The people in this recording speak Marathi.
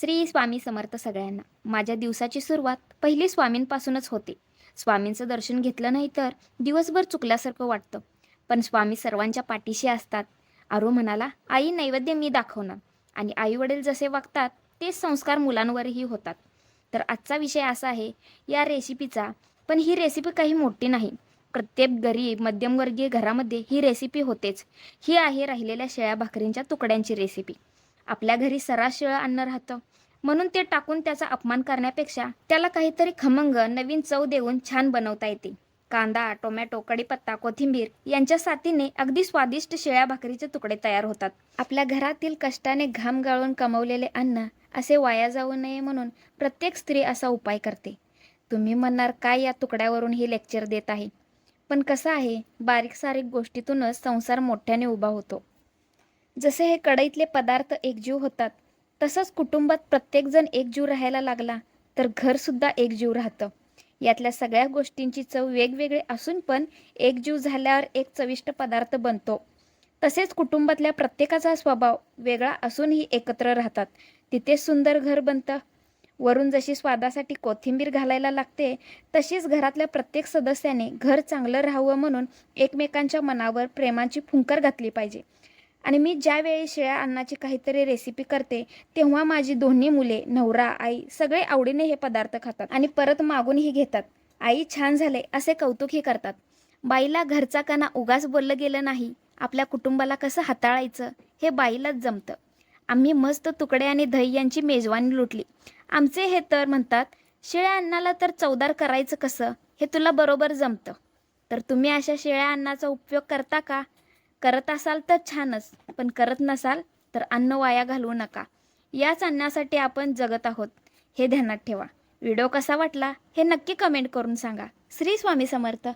श्री स्वामी समर्थ सगळ्यांना. माझ्या दिवसाची सुरुवात पहिली स्वामींपासूनच होते. स्वामींचं दर्शन घेतलं नाही तर दिवसभर चुकल्यासारखं वाटतं. पण स्वामी सर्वांच्या पाठीशी असतात. आरो म्हणाला आई नैवेद्य मी दाखवणार. आणि आई वडील जसे वागतात तेच संस्कार मुलांवरही होतात. तर आजचा विषय असा आहे या रेसिपीचा पण ही रेसिपी काही मोठी नाही. प्रत्येक गरीब मध्यमवर्गीय घरामध्ये ही रेसिपी होतेच. ही आहे राहिलेल्या शेळ्या भाकरींच्या तुकड्यांची रेसिपी आपल्या घरी सर्रास शिळं अन्न राहतं. म्हणून ते टाकून त्याचा अपमान करण्यापेक्षा त्याला काहीतरी खमंग नवीन चव देऊन छान बनवता येते. कांदा टोमॅटो कढीपत्ता कोथिंबीर यांच्या साथीने अगदी स्वादिष्ट शेळ्या भाकरीचे तुकडे तयार होतात. आपल्या घरातील कष्टाने घाम गाळून कमवलेले अन्न असे वाया जाऊ नये म्हणून प्रत्येक स्त्री असा उपाय करते. तुम्ही म्हणणार काय या तुकड्यावरून हे लेक्चर देत आहे? पण कसं आहे बारीक सारीक गोष्टीतूनच संसार मोठ्याने उभा होतो. जसे हे कढईतले पदार्थ एकजीव होतात तसंच कुटुंबात प्रत्येकजण एकजीव राहायला लागला तर घरसुद्धा एकजीव राहतं. यातल्या सगळ्या गोष्टींची चव वेगवेगळी असून पण एकजीव झाल्यावर एक चविष्ट पदार्थ बनतो. तसेच कुटुंबातल्या प्रत्येकाचा स्वभाव वेगळा असूनही एकत्र राहतात. तिथे सुंदर घर बनतं. वरून जशी स्वादासाठी कोथिंबीर घालायला लागते तशीच घरातल्या प्रत्येक सदस्याने घर चांगलं राहावं म्हणून एकमेकांच्या मनावर प्रेमाची फुंकर घातली पाहिजे. आणि मी ज्यावेळी शिळ्या अन्नाची काहीतरी रेसिपी करते तेव्हा माझी दोन्ही मुले नवरा आई सगळे आवडीने हे पदार्थ खातात आणि परत मागूनही घेतात. आई छान झाले असे कौतुकही करतात. बाईला घरचा काना उगाच बोललं गेलं नाही. आपल्या कुटुंबाला कसं हाताळायचं? हे बाईलाच जमतं. आम्ही मस्त तुकडे आणि दही यांची मेजवानी लुटली. आमचे हे तर म्हणतात शिळ्या अन्नाला तर चवदार करायचं कसं? हे तुला बरोबर जमतं. तर तुम्ही अशा शिळ्या अन्नाचा उपयोग करता का? करत असाल तर छानच पण करत नसाल तर अन्न वाया घालवू नका. याच अन्नासाठी आपण जगत आहोत हे ध्यानात ठेवा. व्हिडिओ कसा वाटला हे नक्की कमेंट करून सांगा. श्री स्वामी समर्थ.